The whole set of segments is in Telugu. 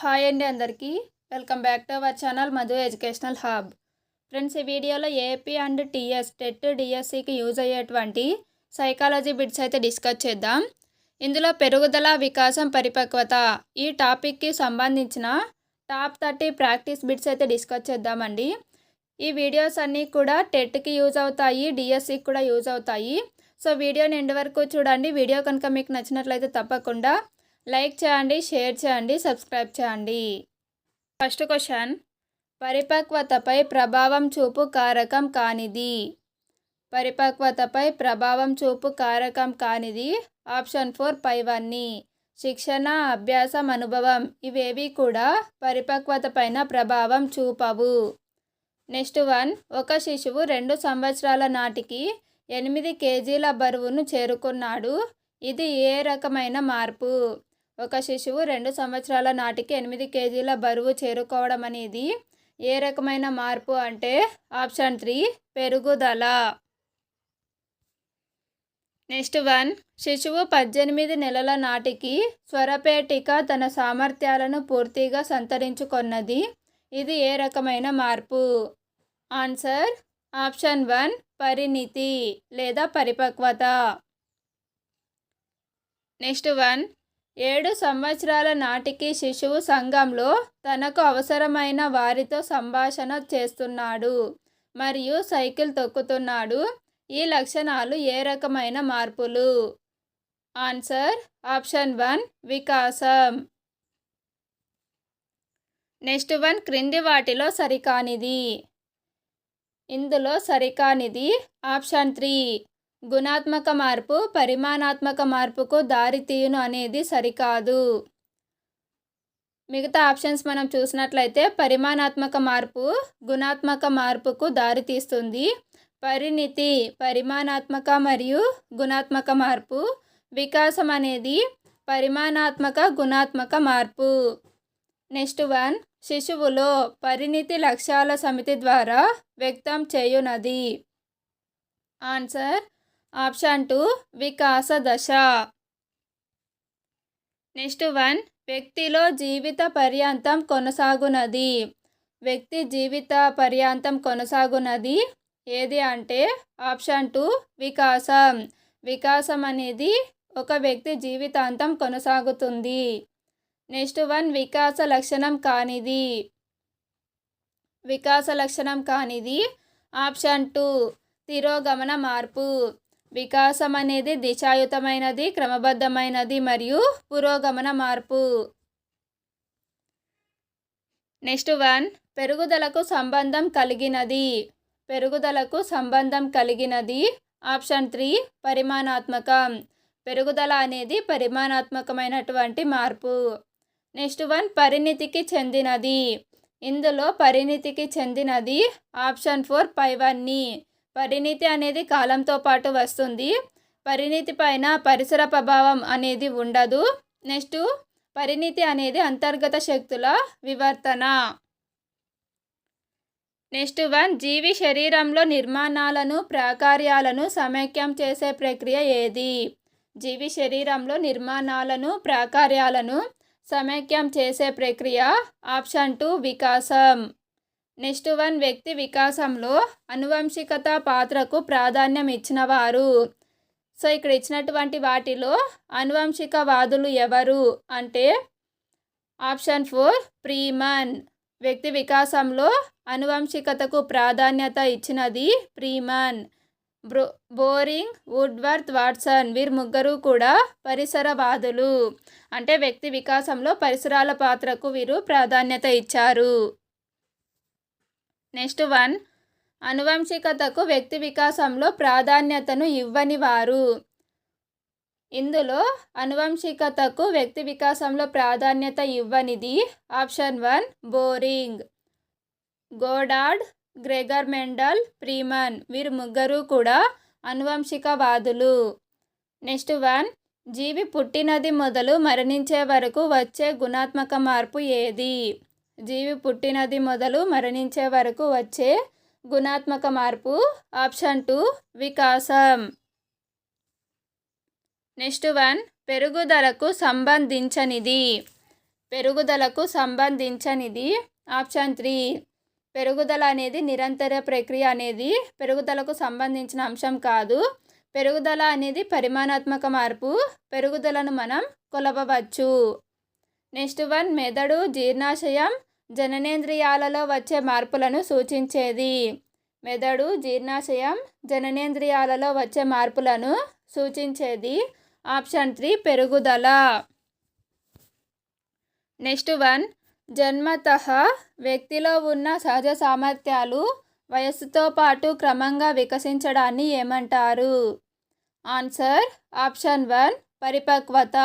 హాయ్ అండి అందరికీ. Welcome back to our channel Madhu educational hub. Friends ఈ వీడియోలో ఏపీ అండ్ టీఎస్ టెట్ డిఎస్సికి యూజ్ అయ్యేటువంటి సైకాలజీ బిట్స్ అయితే డిస్కస్ చేద్దాం. ఇందులో పెరుగుదల వికాసం పరిపక్వత ఈ టాపిక్కి సంబంధించిన టాప్ థర్టీ ప్రాక్టీస్ బిట్స్ అయితే డిస్కస్ చేద్దామండి. ఈ వీడియోస్ అన్నీ కూడా టెట్కి యూజ్ అవుతాయి డిఎస్సికి కూడా యూజ్ అవుతాయి. సో వీడియోని ఎండ్ వరకు చూడండి. వీడియో కనుక మీకు నచ్చినట్లయితే తప్పకుండా లైక్ చేయండి షేర్ చేయండి సబ్స్క్రైబ్ చేయండి. First question. పరిపక్వతపై ప్రభావం చూపు కారకం కానిది. పరిపక్వతపై ప్రభావం చూపు కారకం కానిది. ఆప్షన్ ఫోర్ పైవన్నీ శిక్షణ అభ్యాసం అనుభవం ఇవేవి కూడా పరిపక్వత పైన ప్రభావం చూపవు. Next one. ఒక శిశువు రెండు సంవత్సరాల నాటికి ఎనిమిది కేజీల బరువును చేరుకున్నాడు. ఇది ఏ రకమైన మార్పు? ఒక శిశువు రెండు సంవత్సరాల నాటికి ఎనిమిది కేజీల బరువు చేరుకోవడం అనేది ఏ రకమైన మార్పు అంటే ఆప్షన్ త్రీ పెరుగుదల. నెక్స్ట్ వన్ శిశువు పద్దెనిమిది నెలల నాటికి స్వరపేటిక తన సామర్థ్యాలను పూర్తిగా సంతరించుకొన్నది. ఇది ఏ రకమైన మార్పు? ఆన్సర్ ఆప్షన్ వన్ పరిణితి లేదా పరిపక్వత. నెక్స్ట్ వన్ ఏడు సంవత్సరాల నాటికి శిశువు సంఘంలో తనకు అవసరమైన వారితో సంభాషణ చేస్తున్నాడు మరియు సైకిల్ తొక్కుతున్నాడు. ఈ లక్షణాలు ఏ రకమైన మార్పులు? ఆన్సర్ ఆప్షన్ వన్ వికాసం. నెక్స్ట్ వన్ క్రింది వాటిలో సరికానిది. ఇందులో సరికానిది ఆప్షన్ త్రీ. గుణాత్మక మార్పు పరిమాణాత్మక మార్పుకు దారితీయును అనేది సరికాదు. మిగతా ఆప్షన్స్ మనం చూసినట్లయితే పరిమాణాత్మక మార్పు గుణాత్మక మార్పుకు దారితీస్తుంది పరిణితి పరిమాణాత్మక మరియు గుణాత్మక మార్పు వికాసం అనేది పరిమాణాత్మక గుణాత్మక మార్పు. నెక్స్ట్ వన్ శిశువులో పరిణితి లక్ష్యాల సమితి ద్వారా వ్యక్తం చేయునది. ఆన్సర్ ఆప్షన్ టూ వికాస దశ. నెక్స్ట్ వన్ వ్యక్తిలో జీవిత పర్యాంతం కొనసాగునది. వ్యక్తి జీవిత పర్యాంతం కొనసాగునది ఏది అంటే ఆప్షన్ టూ వికాసం. వికాసం అనేది ఒక వ్యక్తి జీవితాంతం కొనసాగుతుంది. నెక్స్ట్ వన్ వికాస లక్షణం కానిది. వికాస లక్షణం కానిది ఆప్షన్ టూ తిరోగమన మార్పు. వికాసం అనేది దిశాయుతమైనది క్రమబద్ధమైనది మరియు పురోగమన మార్పు. నెక్స్ట్ వన్ పెరుగుదలకు సంబంధం కలిగినది. పెరుగుదలకు సంబంధం కలిగినది. ఆప్షన్ త్రీ పరిమాణాత్మకం. పెరుగుదల అనేది పరిమాణాత్మకమైనటువంటి మార్పు. నెక్స్ట్ వన్ పరిణితికి చెందినది. ఇందులో పరిణితికి చెందినది ఆప్షన్ ఫోర్ పైవన్నీ. పరిణితి అనేది కాలంతో పాటు వస్తుంది. పరిణితి పైన పరిసర ప్రభావం అనేది ఉండదు. నెక్స్ట్ పరిణితి అనేది అంతర్గత శక్తుల వివర్తన. నెక్స్ట్ వన్ జీవి శరీరంలో నిర్మాణాలను ప్రాకార్యాలను సమైక్యం చేసే ప్రక్రియ ఏది? జీవి శరీరంలో నిర్మాణాలను ప్రాకార్యాలను సమైక్యం చేసే ప్రక్రియ ఆప్షన్ టూ వికాసం. నెక్స్ట్ వన్ వ్యక్తి వికాసంలో అనువంశికత పాత్రకు ప్రాధాన్యం ఇచ్చినవారు. సో ఇక్కడ ఇచ్చినటువంటి వాటిలో అనువంశికవాదులు ఎవరు అంటే ఆప్షన్ ఫోర్ ప్రీమన్. వ్యక్తి వికాసంలో అనువంశికతకు ప్రాధాన్యత ఇచ్చినది ప్రీమన్. బ్రో బోరింగ్ వుడ్వర్త్ వాట్సన్. వీరు ముగ్గురు కూడా పరిసరవాదులు. అంటే వ్యక్తి వికాసంలో పరిసరాల పాత్రకు వీరు ప్రాధాన్యత ఇచ్చారు. Next one. అనువంశికతకు వ్యక్తి వికాసంలో ప్రాధాన్యతను ఇవ్వని వారు. ఇందులో అనువంశికతకు వ్యక్తి వికాసంలో ప్రాధాన్యత ఇవ్వనిది. Option one Boring. Goddard Gregor Mendel Freeman. వీరు ముగ్గురు కూడా అనువంశికవాదులు. నెక్స్ట్ వన్ జీవి పుట్టినది మొదలు మరణించే వరకు వచ్చే గుణాత్మక మార్పు ఏది? జీవి పుట్టినది మొదలు మరణించే వరకు వచ్చే గుణాత్మక మార్పు ఆప్షన్ టూ వికాసం. నెక్స్ట్ వన్ పెరుగుదలకు సంబంధించనిది. పెరుగుదలకు సంబంధించనిది ఆప్షన్ త్రీ. పెరుగుదల అనేది నిరంతర ప్రక్రియ అనేది పెరుగుదలకు సంబంధించిన అంశం కాదు. పెరుగుదల అనేది పరిమాణాత్మక మార్పు పెరుగుదలను మనం కొలవవచ్చు. నెక్స్ట్ వన్ మెదడు జీర్ణాశయం జననేంద్రియాలలో వచ్చే మార్పులను సూచించేది. మెదడు జీర్ణాశయం జననేంద్రియాలలో వచ్చే మార్పులను సూచించేది. ఆప్షన్ త్రీ పెరుగుదల. నెక్స్ట్ వన్ జన్మత వ్యక్తిలో ఉన్న సహజ సామర్థ్యాలు వయస్సుతో పాటు క్రమంగా వికసించడాన్ని ఏమంటారు? ఆన్సర్ ఆప్షన్ వన్ పరిపక్వత.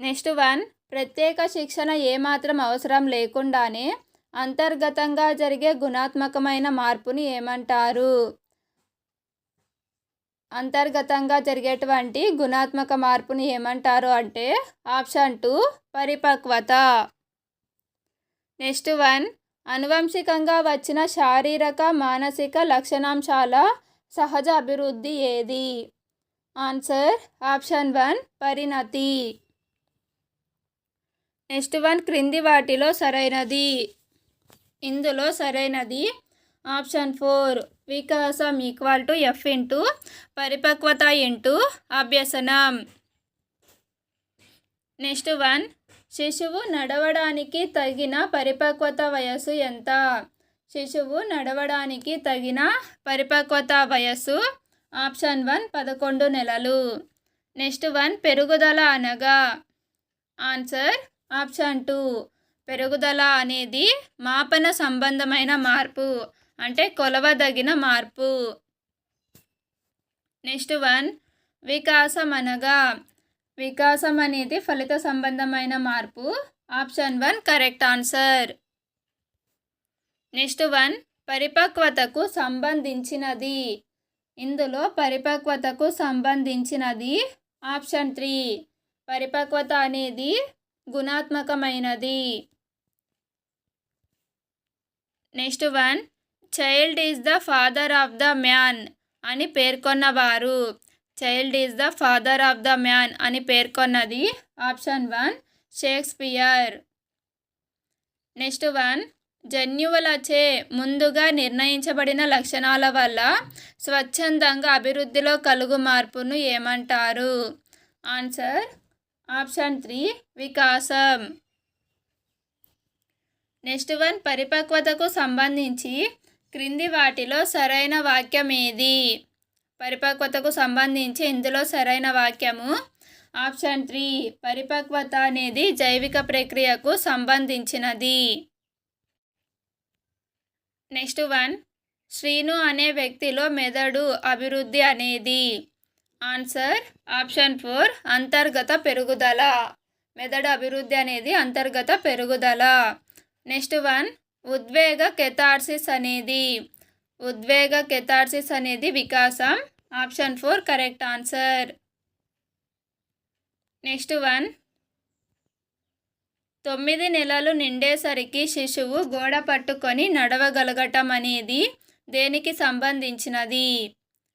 నెక్స్ట్ వన్ ప్రత్యేక శిక్షణ ఏమాత్రం అవసరం లేకుండానే అంతర్గతంగా జరిగే గుణాత్మకమైన మార్పుని ఏమంటారు? అంతర్గతంగా జరిగేటువంటి గుణాత్మక మార్పుని ఏమంటారు అంటే ఆప్షన్ టూ పరిపక్వత. నెక్స్ట్ వన్ అనువంశికంగా వచ్చిన శారీరక మానసిక లక్షణాంశాల సహజ అభివృద్ధి ఏది? ఆన్సర్ ఆప్షన్ వన్ పరిణతి. నెక్స్ట్ వన్ క్రింది వాటిలో సరైనది. ఇందులో సరైనది. ఆప్షన్ ఫోర్ వికాసం ఈక్వల్ టు ఎఫ్ ఇంటూ పరిపక్వత ఇంటూ అభ్యసనం. నెక్స్ట్ వన్ శిశువు నడవడానికి తగిన పరిపక్వత వయస్సు ఎంత? శిశువు నడవడానికి తగిన పరిపక్వత వయస్సు ఆప్షన్ వన్ పదకొండు నెలలు. నెక్స్ట్ వన్ పెరుగుదల అనగా. ఆన్సర్ ఆప్షన్ టూ పెరుగుదల అనేది మాపన సంబంధమైన మార్పు అంటే కొలవదగిన మార్పు. నెక్స్ట్ వన్ వికాసం అనగా వికాసం అనేది ఫలిత సంబంధమైన మార్పు. Option one correct answer. Next one పరిపక్వతకు సంబంధించినది. ఇందులో పరిపక్వతకు సంబంధించినది ఆప్షన్ త్రీ. పరిపక్వత అనేది గుణాత్మకమైనది. Next one child is the father of the man అని పేర్కొన్నవారు. Child is the father of the man అని పేర్కొన్నది. Option one Shakespeare. Next one జన్యువులచే ముందుగా నిర్ణయించబడిన లక్షణాల వల్ల స్వచ్ఛందంగా అభివృద్ధిలో కలుగు మార్పును ఏమంటారు? ఆన్సర్ ఆప్షన్ త్రీ వికాసం. నెక్స్ట్ వన్ పరిపక్వతకు సంబంధించి క్రింది వాటిలో సరైన వాక్యం ఏది? పరిపక్వతకు సంబంధించి ఇందులో సరైన వాక్యము. ఆప్షన్ త్రీ పరిపక్వత అనేది జైవిక ప్రక్రియకు సంబంధించినది. నెక్స్ట్ వన్ శ్రీను అనే వ్యక్తిలో మెదడు అభివృద్ధి అనేది. ఆన్సర్ ఆప్షన్ ఫోర్ అంతర్గత పెరుగుదల. మెదడు అభివృద్ధి అనేది అంతర్గత పెరుగుదల. నెక్స్ట్ వన్ ఉద్వేగ కెథార్సిస్ అనేది. ఉద్వేగ కెథార్సిస్ అనేది వికాసం. Option four correct answer. Next one తొమ్మిది నెలలు నిండేసరికి శిశువు గోడ పట్టుకొని నడవగలగటం అనేది దేనికి సంబంధించినది?